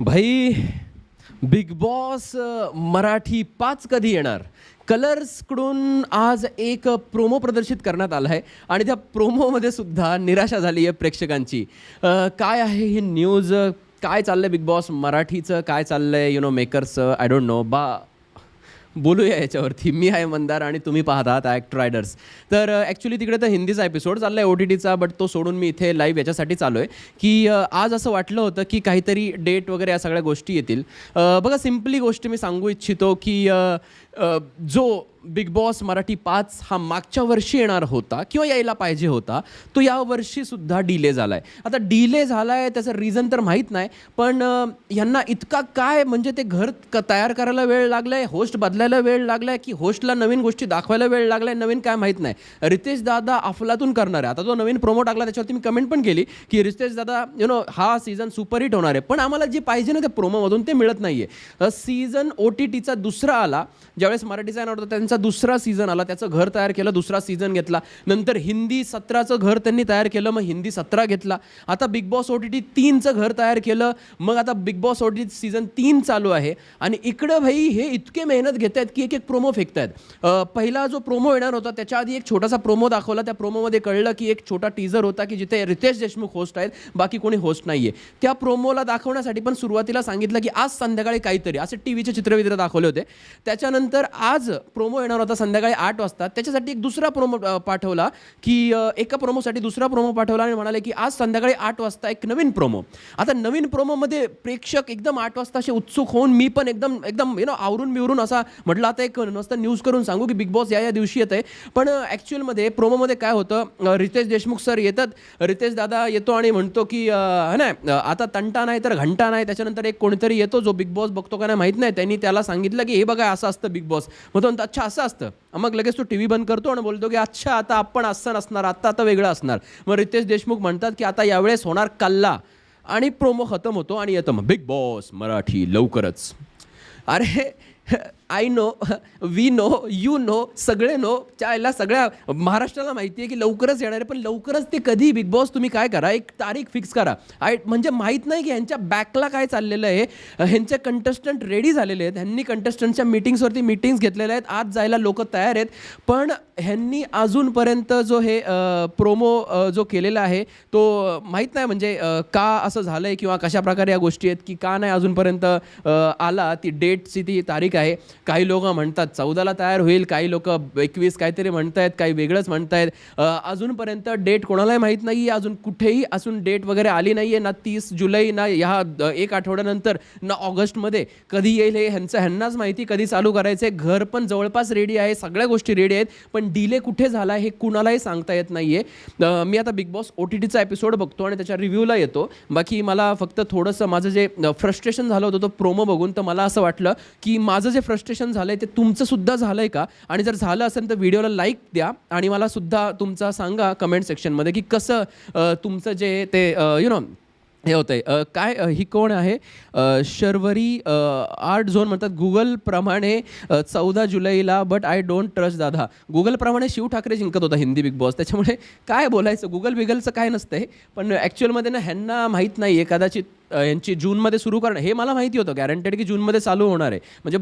भाई big boss Marathi पाच कधी येणार? कलर्सकडून आज एक प्रोमो प्रदर्शित करण्यात आला आहे आणि त्या प्रोमोमध्ये सुद्धा निराशा झाली आहे प्रेक्षकांची. काय आहे ही न्यूज काय चाललं आहे बिग बॉस मराठीचं? काय चाललं आहे यु नो मेकर्सचं आय डोंट नो बा बोलूया याच्यावरती. मी आहे मंदार आणि तुम्ही पाहत आहात ॲक्ट रायडर्स तर ॲक्च्युली तिकडे तर हिंदीचा एपिसोड चालला आहे ओ टी टीचा बट तो सोडून मी इथे लाईव्ह याच्यासाठी चालू आहे की आज असं वाटलं होतं की काहीतरी डेट वगैरे या सगळ्या गोष्टी येतील. बघा सिम्पली गोष्ट मी सांगू इच्छितो की जो बिग बॉस मराठी पाच हा मागच्या वर्षी येणार होता किंवा यायला पाहिजे होता तो या वर्षीसुद्धा डिले झाला आहे आता डिले झाला आहे त्याचं रिझन तर माहीत नाही पण यांना इतका काय म्हणजे ते घर क तयार करायला वेळ लागला आहे होस्ट बदलायला वेळ लागला आहे की होस्टला नवीन गोष्टी दाखवायला वेळ लागला आहे नवीन काय माहीत नाही. रितेश दादा अफलातून करणार आहे. आता जो नवीन प्रोमो टाकला त्याच्यावरती मी कमेंट पण केली की रितेश दादा यु नो हा सीझन सुपरहिट होणार आहे पण आम्हाला जे पाहिजे ना त्या प्रोमोमधून ते मिळत नाही आहे सीझन ओ टी टीचा दुसरा आला ज्यावेळेस मराठीचा येणार होता त्यांचा दुसरा सीझन आला त्याचं घर तयार केलं दुसरा सीझन घेतला. नंतर हिंदी सतराचं घर त्यांनी तयार केलं मग हिंदी सतरा घेतला. आता Bigg Boss O T T तीनचं घर तयार केलं मग आता Bigg Boss O T T season तीन चालू आहे. आणि इकडं भाई हे इतके मेहनत घेत आहेत की एक एक प्रोमो फेकत आहेत पहिला जो प्रोमो येणार होता त्याच्या आधी एक छोटासा प्रोमो दाखवला. त्या प्रोमोमध्ये कळलं की एक छोटा टीझर होता की जिथे रितेश देशमुख होस्ट आहेत बाकी कोणी होस्ट नाही आहे त्या प्रोमोला दाखवण्यासाठी पण सुरुवातीला सांगितलं की आज संध्याकाळी काहीतरी असे टी व्हीचे चित्रवित्र दाखवले होते. त्याच्यानंतर आज प्रोमो येणार होता संध्याकाळी आठ वाजता. त्याच्यासाठी एक दुसरा प्रोमो पाठवला की एका प्रोमोसाठी दुसरा प्रोमो पाठवला आणि म्हणाले की आज संध्याकाळी आठ वाजता एक नवीन प्रोमो आता नवीन प्रोमोमध्ये प्रेक्षक एकदम आठ वाजता असे उत्सुक होऊन मी पण एकदम एकदम यु नो आवरून बिवरून असा म्हटलं आता एक मस्त न्यूज करून सांगू की बिग बॉस या या दिवशी येत आहे पण ॲक्च्युअलमध्ये प्रोमोमध्ये काय होतं रितेश देशमुख सर येतात. रितेश दादा येतो आणि म्हणतो की है ना आता तंटा नाही तर घंटा नाही. त्याच्यानंतर एक कोणीतरी येतो जो बिग बॉस बघतो का नाही माहीत नाही. त्यांनी त्याला सांगितलं की हे बघा असं असतं बिग बॉस मग तो म्हणतो अच्छा असं असतं. मग लगेच तो टी व्ही बंद करतो आणि बोलतो की अच्छा आता आपण असं नसणार आत्ता आता वेगळं असणार. मग रितेश देशमुख म्हणतात की आता यावेळेस होणार कल्ला. आणि प्रोमो खतम होतो आणि येतं मग बिग बॉस मराठी लवकरच. अरे I know we know you know सगळे नो चायला सगळ्या महाराष्ट्राला माहिती आहे की लवकरच येणार आहे पण लवकरच ते कधी बिग बॉस तुम्ही काय करा? एक तारीख फिक्स करा. आय म्हणजे माहीत नाही की ह्यांच्या बॅकला काय चाललेलं आहे. ह्यांचे कंटेस्टंट रेडी झालेले आहेत. ह्यांनी कंटेस्टंटच्या मिटिंग्सवरती मिटिंग्स घेतलेल्या आहेत. आज जायला लोक तयार आहेत. पण ह्यांनी अजूनपर्यंत जो हे प्रोमो जो केलेला आहे तो माहीत नाही म्हणजे का असं झालं आहे किंवा कशा प्रकारे या गोष्टी आहेत की का नाही अजूनपर्यंत आला. ती डेटची ती तारीख आहे. काही लोक म्हणतात चौदाला तयार होईल काही लोक एकवीस काहीतरी म्हणतायत काही वेगळंच म्हणतायत. अजूनपर्यंत डेट कोणालाही माहीत नाही आहे अजून कुठेही अजून डेट वगैरे आली नाही आहे ना तीस जुलै ना ह्या द- एक आठवड्यानंतर ना ऑगस्टमध्ये. कधी येईल हे ह्यांचं ह्यांनाच माहिती कधी चालू करायचं आहे घर पण जवळपास रेडी आहे सगळ्या गोष्टी रेडी आहेत पण डिले कुठे झाला हे कुणालाही सांगता येत नाही आहे मी आता बिग बॉस ओ टी टीचा एपिसोड बघतो आणि त्याच्या रिव्ह्यूला येतो. बाकी मला फक्त थोडंसं माझं जे फ्रस्ट्रेशन झालं होतं तो प्रोमो बघून तर मला असं वाटलं की माझं जे फ्रस्ट्रेशन झालं आहे ते तुमचं सुद्धा झालं आहे का? आणि जर झालं असेल तर व्हिडिओला लाईक द्या आणि मला सुद्धा तुमचा सांगा कमेंट सेक्शनमध्ये की कसं तुमचं जे ते यु नो हे होतं आहे काय ही कोण आहे? शर्वरी आर्ट झोन म्हणतात गुगलप्रमाणे चौदा जुलैला बट आय डोंट ट्रस्ट दादा. गुगलप्रमाणे शिव ठाकरे जिंकत होता हिंदी बिग बॉस. त्याच्यामुळे काय बोलायचं? गुगल बिगलचं काय नसतं आहे पण ॲक्च्युअलमध्ये ना ह्यांना माहीत नाही आहे कदाचित यांची जूनमध्ये सुरू करणं. हे मला माहिती होतं गॅरंटेड की जूनमध्ये चालू होणार आहे. म्हणजे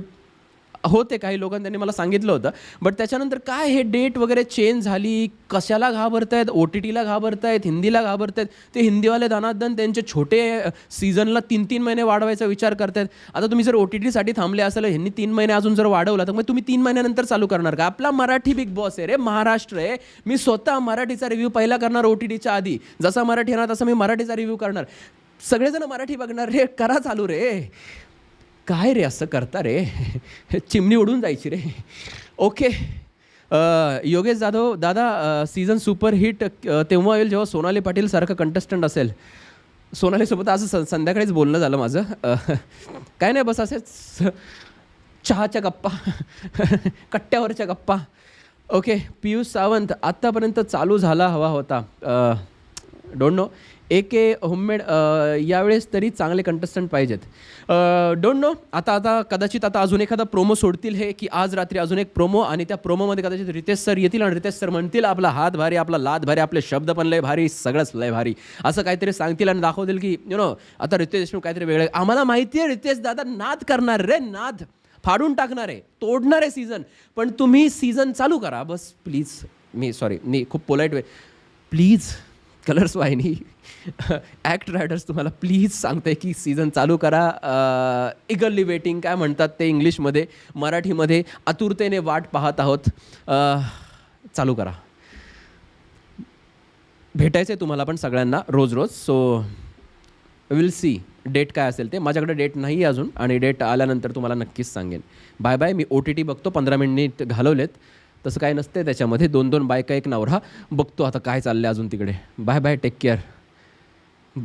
होते काही लोकांनी त्यांनी मला सांगितलं होतं. बट त्याच्यानंतर काय हे डेट वगैरे चेंज झाली? कशाला घाबरतायत? ओ टी टीला घाबरतायत? हिंदीला घाबरतायत? ते हिंदीवाले दानादन त्यांचे छोटे सीझनला तीन तीन महिने वाढवायचा विचार करतायत. आता तुम्ही जर ओ टी टीसाठी थांबले असेल ह्यांनी तीन महिने अजून जर वाढवला तर मग तुम्ही तीन महिन्यानंतर चालू करणार का? आपला मराठी बिग बॉस आहे रे महाराष्ट्र आहे. मी स्वतः मराठीचा रिव्ह्यू पहिला करणार ओ टी टीच्या आधी. जसा मराठी येणार तसा मी मराठीचा रिव्ह्यू करणार. सगळेजण मराठी बघणार रे करा चालू रे. काय रे असं करता रे? चिमणी उडून जायची रे. ओके योगेश जाधव दादा सीझन सुपर हिट तेव्हा होईल जेव्हा सोनाली पाटील सारखं कंटेस्टंट असेल. सोनालीसोबत आज सं- संध्याकाळीच बोलणं झालं माझं. काय नाही बस असेच. चहाच्या गप्पा कट्ट्यावरच्या गप्पा. ओके पियुष सावंत आत्तापर्यंत चालू झाला हवा होता. Don't know A K homemade यावेळेस तरी चांगले कंटेस्टंट पाहिजेत. डोंट नो आता आता कदाचित आता अजून एखादा प्रोमो सोडतील हे की आज रात्री अजून एक प्रोमो आणि त्या प्रोमोमध्ये कदाचित रितेश सर येतील आणि रितेश सर म्हणतील आपला हात भारी आपला लात भारी आपले शब्द पण लय भारी सगळंच लय भारी. असं काहीतरी सांगतील आणि दाखवतील की यु नो आता रितेश देशमुख काहीतरी वेगळं आम्हाला माहिती आहे रितेश दादा नाद करणार रे नाद. फाडून टाकणार आहे तोडणार आहे सीझन पण तुम्ही सीझन चालू करा. बस प्लीज मी सॉरी मी खूप पोलाईट वे प्लीज कलर्स वाहिनी. ॲक्ट रायडर्स तुम्हाला प्लीज सांगते की सीझन चालू करा. इगल्ली वेटिंग काय म्हणतात ते इंग्लिशमध्ये. मराठीमध्ये आतुरतेने वाट पाहत आहोत. चालू करा. भेटायचं आहे तुम्हाला पण सगळ्यांना रोज रोज. सो विल सी डेट काय असेल ते. माझ्याकडे डेट नाही आहे अजून आणि डेट आल्यानंतर तुम्हाला नक्कीच सांगेन. बाय बाय मी ओ टी टी बघतो. पंधरा मिनिट घालवलेत. तसं काय नसते त्याच्यामध्ये. दोन दोन बायका एक नवरा. बघतो आता काय चाललंय अजून तिकडे. Bye bye take care